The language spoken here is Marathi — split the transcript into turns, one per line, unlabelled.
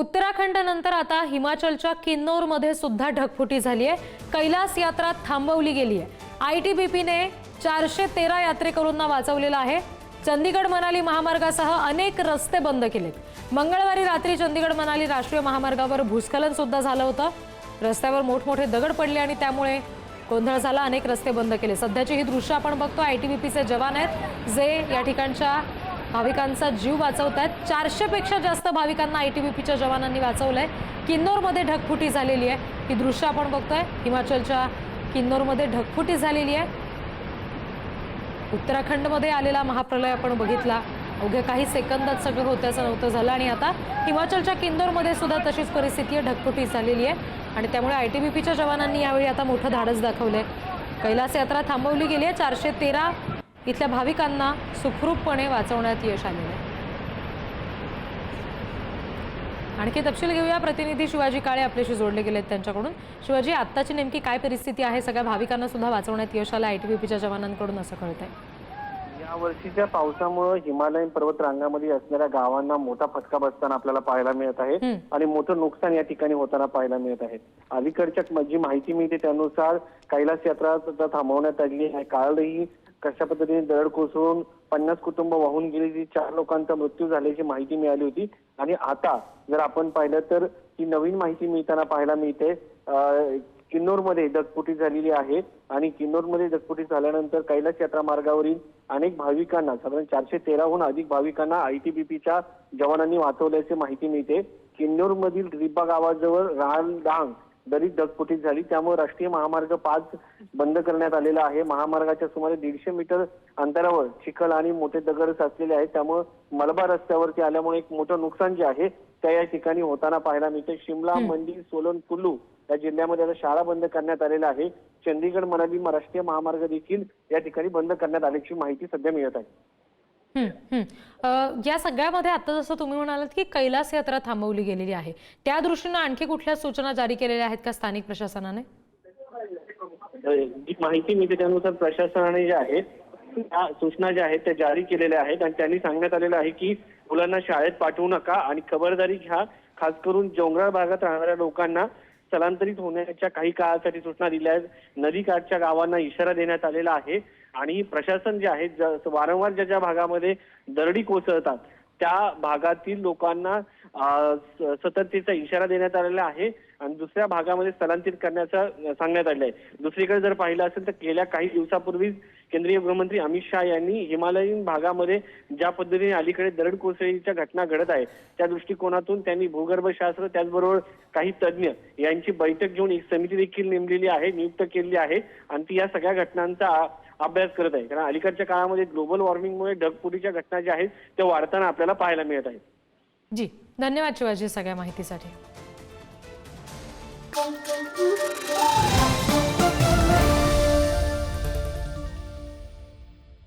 उत्तराखंड नंतर आता हिमाचलच्या किन्नौरमध्ये सुद्धा ढगफुटी झाली आहे. कैलास यात्रा थांबवली गेली आहे. आय टी बी पीने चारशे तेरा यात्रेकरूंना वाचवलेलं आहे. चंदीगड मनाली महामार्गासह अनेक रस्ते बंद केलेत. मंगळवारी रात्री चंदीगड मनाली राष्ट्रीय महामार्गावर भूस्खलन सुद्धा झालं होतं. रस्त्यावर मोठमोठे दगड पडले आणि त्यामुळे गोंधळ झाला अनेक रस्ते बंद केले. सध्याची ही दृश्य आपण बघतो आय टी बी पीचे जवान आहेत जे या ठिकाणच्या भाविकांचा जीव वाचवत आहेत चारशेपेक्षा जास्त भाविकांना आय टी बी पीच्या जवानांनी वाचवलं आहे किन्नौरमध्ये ढगफुटी झालेली आहे. ही दृश्य आपण बघतोय. हिमाचलच्या किन्नौरमध्ये ढगफुटी झालेली आहे. उत्तराखंडमध्ये आलेला महाप्रलय आपण बघितला. अवघ्या काही सेकंदात सगळं होत्याचं नव्हतं झालं. आणि आता हिमाचलच्या किन्नौरमध्ये सुद्धा तशीच परिस्थिती आहे. ढगफुटी झालेली आहे. आणि त्यामुळे आय टी बी पीच्या जवानांनी यावेळी आता मोठं धाडस आहे कैलास यात्रा थांबवली गेली आहे. चारशे तेरा इथल्या भाविकांना सुखरूपपणे वाचवण्यात यश आलेलं आहे. आणखी तपशील घेऊया. प्रतिनिधी शिवाजी काळे आपल्याशी जोडले गेलेत त्यांच्याकडून. शिवाजी आत्ताची नेमकी काय परिस्थिती आहे? सगळ्या भाविकांना सुद्धा वाचवण्यात यश आलं. आय टी बी पीच्या जवानांकडून असं कळतंय.
या वर्षीच्या पावसामुळे हिमालयन पर्वत रांगामध्ये असणाऱ्या गावांना मोठा फटका बसताना आपल्याला पाहायला मिळत आहे. आणि मोठं नुकसान या ठिकाणी होताना पाहायला मिळत आहे. अलीकडच्या जी माहिती मिळते त्यानुसार कैलास यात्रा सुद्धा थांबवण्यात आली आहे. कालही कशा पद्धतीने दरड कोसळून पन्नास कुटुंब वाहून गेली जी चार लोकांचा मृत्यू झाल्याची माहिती मिळाली होती. आणि आता जर आपण पाहिलं तर ही नवीन माहिती मिळताना पाहायला मिळते. किन्नौरमध्ये दगपुटी झालेली आहे. आणि किन्नौरमध्ये दगपुटी झाल्यानंतर कैलास यात्रा मार्गावरील अनेक भाविकांना साधारण चारशे तेराहून अधिक भाविकांना आयटीबीपीच्या जवानांनी वाचवल्याची माहिती मिळते. किन्नौरमधील रिब्बा गावाजवळ राल डांग दरीत ढगफुटी झाली. त्यामुळे राष्ट्रीय महामार्ग पाच बंद करण्यात आलेला आहे. महामार्गाच्या सुमारे दीडशे मीटर अंतरावर चिखल आणि मोठे दगड साचलेले आहेत. त्यामुळे मलबार रस्त्यावरती आल्यामुळे एक मोठं नुकसान जे आहे त्या या ठिकाणी होताना पाहायला मिळते. शिमला मंडी सोलन कुल्लू या जिल्ह्यामध्ये आता शाळा बंद करण्यात आलेल्या आहे चंदीगड मनाली राष्ट्रीय महामार्ग देखील या ठिकाणी बंद करण्यात आल्याची माहिती सध्या मिळत आहे.
हं, अ, या सगळ्यामध्ये आता जसं तुम्ही म्हणालात की कैलास यात्रा थांबवली गेलेली आहे. त्या दृष्टीनं आणखी कुठल्या सूचना जारी केलेल्या आहेत का स्थानिक प्रशासनाने?
जी माहिती मिळते त्यानुसार प्रशासनाने जे आहेत त्या सूचना ज्या आहेत त्या जारी केलेल्या आहेत आणि त्यांनी सांगण्यात आलेलं आहे की मुलांना शाळेत पाठवू नका आणि खबरदारी घ्या. खास करून डोंगराळ भागात राहणाऱ्या लोकांना स्थलांतरित होण्याच्या काही काळासाठी सूचना दिल्या आहेत. नदीकाठच्या गावांना इशारा देण्यात आलेला आहे. आणि प्रशासन जे आहे वारंवार ज्या ज्या भागामध्ये दरडी कोसळतात त्या भागातील लोकांना स- सतर्कतेचा इशारा देण्यात आलेला आहे आणि दुसऱ्या भागामध्ये स्थलांतरित करण्याचा सांगण्यात आलेलं आहे. दुसरीकडे जर पाहिलं असेल तर गेल्या काही दिवसापूर्वीच केंद्रीय गृहमंत्री अमित शहा यांनी हिमालयीन भागामध्ये ज्या पद्धतीने अलीकडे दरड कोसळीच्या घटना घडत आहे त्या दृष्टिकोनातून त्यांनी भूगर्भशास्त्र त्याचबरोबर काही तज्ज्ञ यांची बैठक घेऊन एक समिती देखील नेमलेली आहे नियुक्त केलेली आहे. आणि ती या सगळ्या घटनांचा अभ्यास करत आहे कारण अलीकडच्या काळामध्ये ग्लोबल वॉर्मिंगमुळे ढगफुटीच्या घटना ज्या आहेत त्या वाढताना आपल्याला पाहायला मिळत आहेत.
जी धन्यवाद शिवाजी सगळ्या माहितीसाठी.